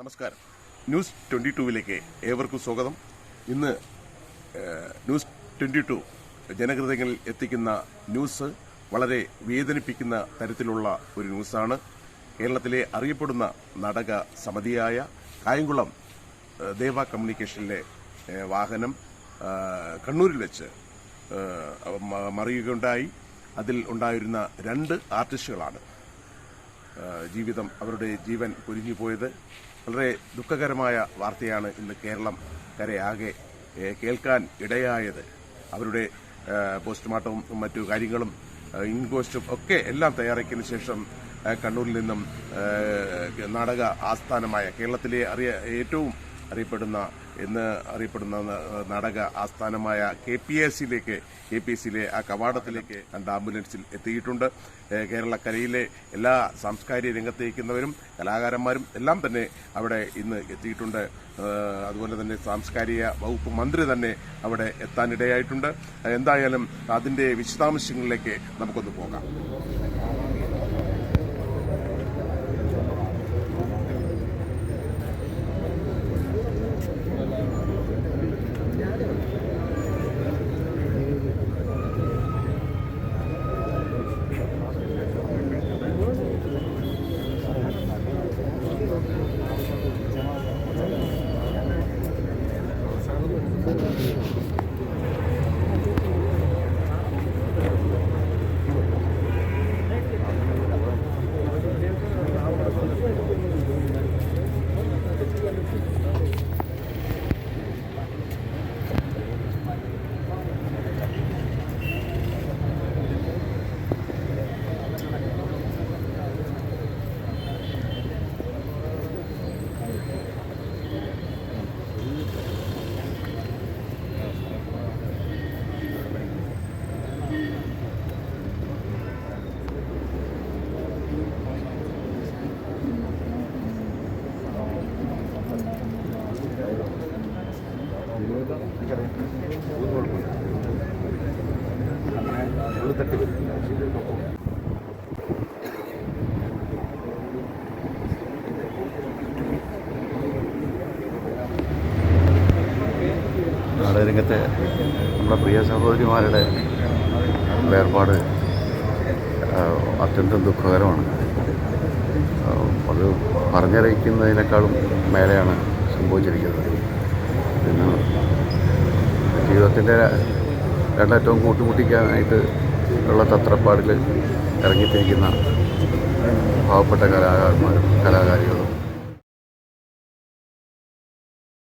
നമസ്കാരം. News twenty ടൂവിലേക്ക് ഏവർക്കും സ്വാഗതം. ഇന്ന് ന്യൂസ് ട്വന്റി ടു ജനഹൃദയങ്ങളിൽ എത്തിക്കുന്ന ന്യൂസ് വളരെ വേദനിപ്പിക്കുന്ന തരത്തിലുള്ള ഒരു ന്യൂസാണ്. കേരളത്തിലെ അറിയപ്പെടുന്ന നാടക സമിതിയായ കായംകുളം ദേവ കമ്മ്യൂണിക്കേഷനിലെ വാഹനം കണ്ണൂരിൽ വെച്ച് മറിയുകയുണ്ടായി. അതിൽ ഉണ്ടായിരുന്ന രണ്ട് ആർട്ടിസ്റ്റുകളാണ്. ജീവിതം അവരുടെ ജീവൻ കുരുങ്ങിപ്പോയത് വളരെ ദുഃഖകരമായ വാർത്തയാണ് ഇന്ന് കേരളം കരയാകെ കേൾക്കാൻ ഇടയായത്. അവരുടെ പോസ്റ്റ്മോർട്ടവും മറ്റു കാര്യങ്ങളും ഇൻകോസ്റ്റും ഒക്കെ എല്ലാം തയ്യാറാക്കിയതിനു ശേഷം കണ്ണൂരിൽ നിന്നും നാടക ആസ്ഥാനമായ കേരളത്തിലെ അറിയ ഏറ്റവും അറിയപ്പെടുന്ന എന്ന് അറിയപ്പെടുന്ന നാടക ആസ്ഥാനമായ കെ പി എസ് സിയിലേക്ക് കെ പി എസ് സിയിലെ ആ കവാടത്തിലേക്ക് രണ്ട് ആംബുലൻസിൽ എത്തിയിട്ടുണ്ട്. കേരള കേരളക്കരയിലെ എല്ലാ സാംസ്കാരിക രംഗത്തേക്കുന്നവരും കലാകാരന്മാരും എല്ലാം തന്നെ അവിടെ ഇന്ന് എത്തിയിട്ടുണ്ട്. അതുപോലെ തന്നെ സാംസ്കാരിക വകുപ്പ് മന്ത്രി തന്നെ അവിടെ എത്താനിടയായിട്ടുണ്ട്. എന്തായാലും അതിന്റെ വിശദാംശങ്ങളിലേക്ക് നമുക്കൊന്ന് പോകാം. നാടകരംഗത്തെ നമ്മുടെ പ്രിയ സഹോദരിമാരുടെ വേർപാട് അത്യന്തം ദുഃഖകരമാണ്. അത് പറഞ്ഞറിയിക്കുന്നതിനേക്കാളും മേലെയാണ് സംഭവിച്ചിരിക്കുന്നത്. ഇന്ന് ജീവിതത്തിന്റെ രണ്ടറ്റവും കൂട്ടിമുട്ടിക്കാനായിട്ട് ഉള്ള തത്രപ്പാടിൽ ഇറങ്ങിത്തിരിക്കുന്ന പാവപ്പെട്ട കലാകാരന്മാരും കലാകാരികളും